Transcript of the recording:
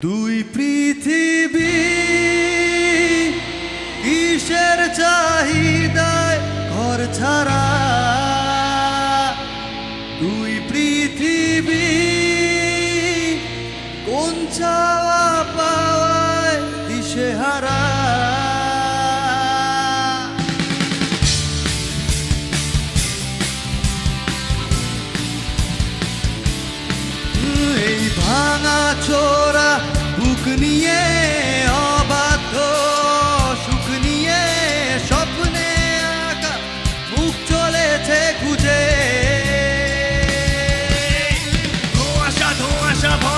দুই পৃথিবী ঈশ্বর চাহিদায় ঘর ছাড়া? দুই পৃথিবী কোন ছাওয়া পাওয়ায় দিশেহারা এই ভাঙা up